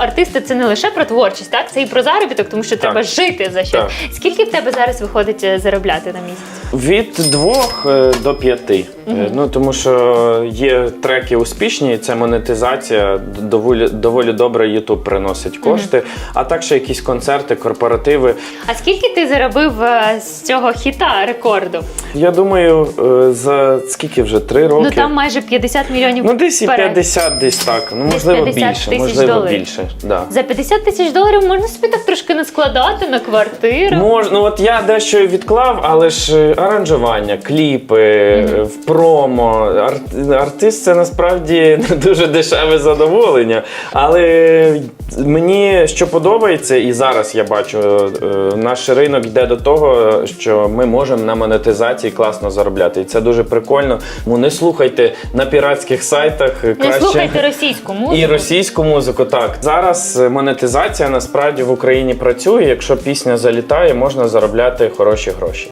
Артисти це не лише про творчість, так це і про заробіток, тому що треба жити за що. Скільки в тебе зараз виходить е, заробляти на місяць? Від двох е, до п'яти. Е, Ну тому що є треки успішні, і це монетизація доволі доволі добре. Ютуб приносить кошти. А так ще якісь концерти, корпоративи. А скільки ти заробив е, з цього хіта рекорду? Я думаю, е, за скільки вже три роки. Ну там майже 50 мільйонів. Ну, десь і переглядів. 50, десь так. Ну, можливо, 50 більше. Можливо, доларів. більше. Да. За 50 тисяч доларів можна собі так трошки наскладати на квартиру. Мож, ну от я дещо відклав, але ж аранжування, кліпи, е, в промо. Ар- артист це насправді дуже дешеве задоволення. Але мені що подобається, і зараз я бачу, е, наш ринок йде до того, що ми можемо на монетизації класно заробляти. І це дуже прикольно. Ну не слухайте на піратських сайтах. Не краще... слухайте російську музику. І російську музику, так. Зараз монетизація насправді в Україні працює. Якщо пісня залітає, можна заробляти хороші гроші.